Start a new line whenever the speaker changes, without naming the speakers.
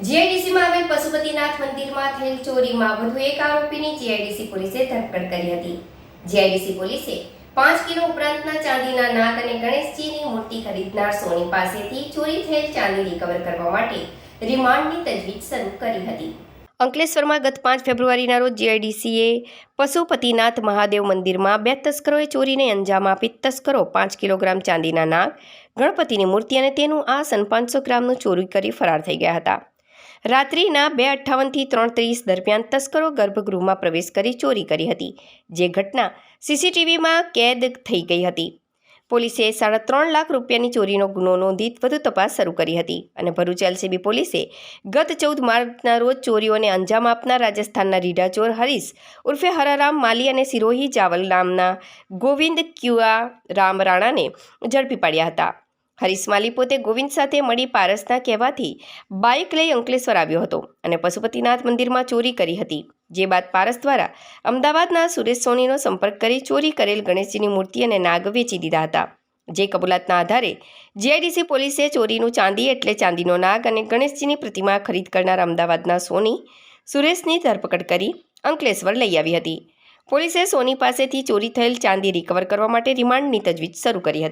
જીઆઈડીસીમાં આવેલ પશુપતિનાથ મંદિરમાં થયેલ ચોરીમાં વધુ એક આરોપીની જીઆઈડીસી પોલીસે ધરપકડ કરી હતી. જીઆઈડીસી પોલીસે પાંચ કિલો ઉપરાંતના ચાંદીના નાગ અને ગણેશજીની મૂર્તિ ખરીદનાર સોની પાસેથી ચોરી થયેલ ચાંદી રિકવર કરવા માટે રિમાન્ડની તજવીજ શરૂ કરી હતી. અંકલેશ્વરમાં ગત પાંચ ફેબ્રુઆરીના રોજ જીઆઈડીસીએ પશુપતિનાથ મહાદેવ મંદિરમાં બે તસ્કરોએ ચોરીને અંજામ આપી તસ્કરો પાંચ કિલોગ્રામ ચાંદીના નાગ, ગણપતિની મૂર્તિ અને તેનું આસન પાંચસો ગ્રામનું ચોરી કરી ફરાર થઈ ગયા હતા. રાત્રિના બે અઠ્ઠાવનથી ત્રણ ત્રીસ દરમિયાન તસ્કરો ગર્ભગૃહમાં પ્રવેશ કરી ચોરી કરી હતી, જે ઘટના સીસીટીવીમાં કેદ થઈ ગઈ હતી. પોલીસે સાડા ત્રણ લાખ રૂપિયાની ચોરીનો ગુનો નોંધી વધુ તપાસ શરૂ કરી હતી અને ભરૂચ એલસીબી પોલીસે ગત ચૌદ માર્ચના રોજ ચોરીઓને અંજામ આપનાર રાજસ્થાનના રીઢાચોર હરીશ ઉર્ફે હરારામ માલી અને સિરોહી ચાવલ નામના ગોવિંદ ક્યુઆ રામ રાણાને ઝડપી પાડ્યા હતા. હરીશ પોતે ગોવિંદ સાથે મળી પારસના કહેવાથી બાઇક લઈ અંકલેશ્વર આવ્યો હતો અને પશુપતિનાથ મંદિરમાં ચોરી કરી હતી, જે બાદ પારસ દ્વારા અમદાવાદના સુરેશ સોનીનો સંપર્ક કરી ચોરી કરેલ ગણેશજીની મૂર્તિ અને નાગ વેચી દીધા હતા. જે કબૂલાતના આધારે જીઆઈડીસી પોલીસે ચોરીનું ચાંદી એટલે ચાંદીનો નાગ અને ગણેશજીની પ્રતિમા ખરીદ કરનાર અમદાવાદના સોની સુરેશની ધરપકડ કરી અંકલેશ્વર લઈ આવી હતી. પોલીસે સોની પાસેથી ચોરી થયેલ ચાંદી રિકવર કરવા માટે રિમાન્ડની તજવીજ શરૂ કરી હતી.